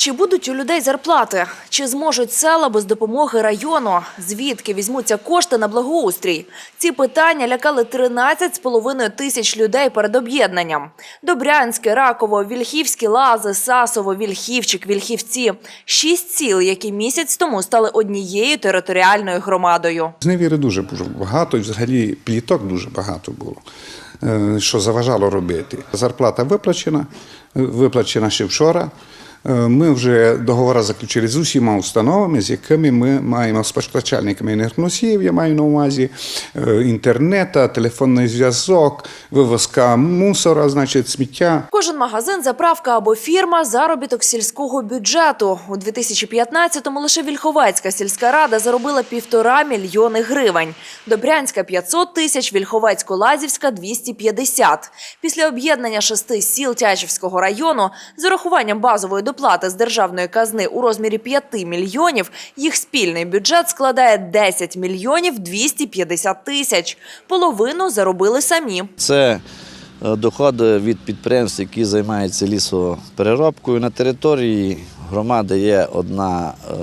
Чи будуть у людей зарплати? Чи зможуть села без допомоги району? Звідки візьмуться кошти на благоустрій? Ці питання лякали 13,5 тисяч людей перед об'єднанням. Добрянське, Раково, Вільхівські лази, Сасово, Вільхівчик, Вільхівці – шість сіл, які місяць тому стали однією територіальною громадою. Зневіри дуже багато, і взагалі пліток дуже багато було, е, що заважало робити. Зарплата виплачена, е, виплачена ще вчора. Е, Ми вже договори заключили з усіма установами, з якими ми маємо з постачальниками енергоносіїв, я маю на увазі е, інтернета, телефонний зв'язок, вивозка мусора, значить, сміття. Кожен магазин, заправка або фірма – заробіток сільського бюджету. У 2015-му лише Вільховецька сільська рада заробила півтора мільйони гривень. Добрянська – 500 тисяч, Вільховецько-Лазівська – 250. Після об'єднання шести сіл Тячівського району з урахуванням базової доплати з державної казни у розмірі 5 мільйонів, їх спільний бюджет складає 10 мільйонів 250 тисяч. Половину заробили самі. Це е, доходи від підприємств, які займаються лісопереробкою. На території громади є одна е,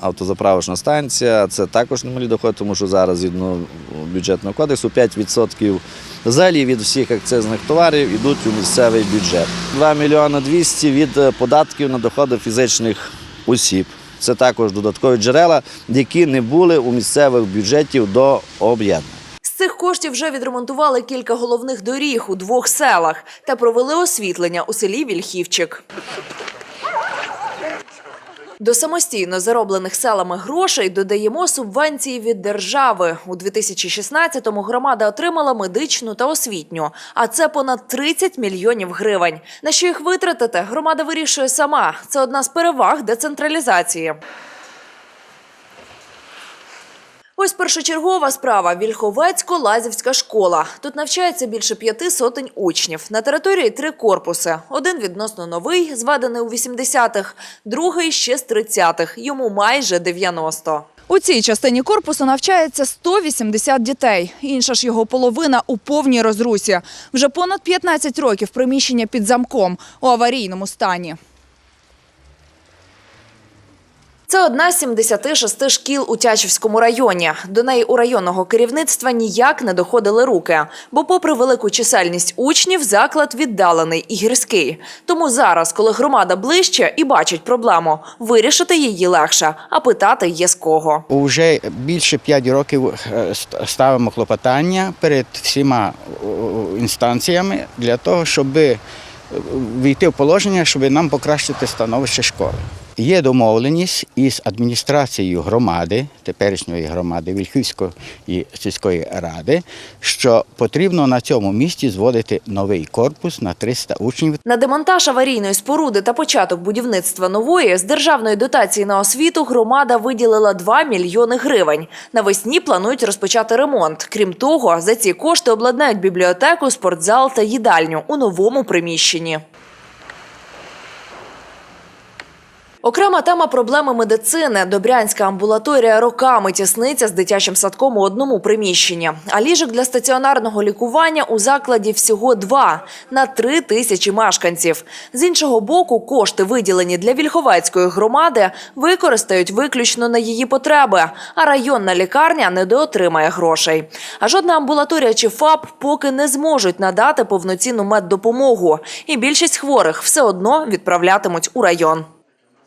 автозаправочна станція. Це також немалі доходи, тому що зараз згідно бюджетного кодексу 5% взагалі від всіх акцизних товарів йдуть у місцевий бюджет. 2 мільйони 200 від е, податків на доходи фізичних осіб. Це також додаткові джерела, які не були у місцевих бюджетів до об'єднання. З цих коштів вже відремонтували кілька головних доріг у двох селах та провели освітлення у селі Вільхівчик. До самостійно зароблених селами грошей додаємо субвенції від держави. У 2016-му громада отримала медичну та освітню, а це понад 30 мільйонів гривень. На що їх витратити, громада вирішує сама. Це одна з переваг децентралізації. Ось першочергова справа – Вільховецько-Лазівська школа. Тут навчається більше п'яти сотень учнів. На території три корпуси. Один відносно новий, зведений у 80-х, другий ще з 30-х, йому майже 90. У цій частині корпусу навчається 180 дітей. Інша ж його половина у повній розрусі. Вже понад 15 років приміщення під замком у аварійному стані. Це одна з 76 шкіл у Тячівському районі. До неї у районного керівництва ніяк не доходили руки. Бо попри велику чисельність учнів, заклад віддалений і гірський. Тому зараз, коли громада ближче і бачить проблему, вирішити її легше, а питати є з кого. Уже більше 5 років е, ставимо клопотання перед всіма інстанціями для того, щоб е, війти в положення, щоб нам покращити становище школи. Є домовленість із адміністрацією громади, теперішньої громади Вільхівської сільської ради, що потрібно на цьому місці зводити новий корпус на 300 учнів. На демонтаж аварійної споруди та початок будівництва нової з державної дотації на освіту громада виділила 2 мільйони гривень. Навесні планують розпочати ремонт. Крім того, за ці кошти обладнають бібліотеку, спортзал та їдальню у новому приміщенні. Окрема тема проблеми медицини. Добрянська амбулаторія роками тісниться з дитячим садком у одному приміщенні. А ліжок для стаціонарного лікування у закладі всього два на три тисячі мешканців. З іншого боку, кошти, виділені для Вільховецької громади, використають виключно на її потреби, а районна лікарня недоотримає грошей. А жодна амбулаторія чи ФАП поки не зможуть надати повноцінну меддопомогу. І більшість хворих все одно відправлятимуть у район.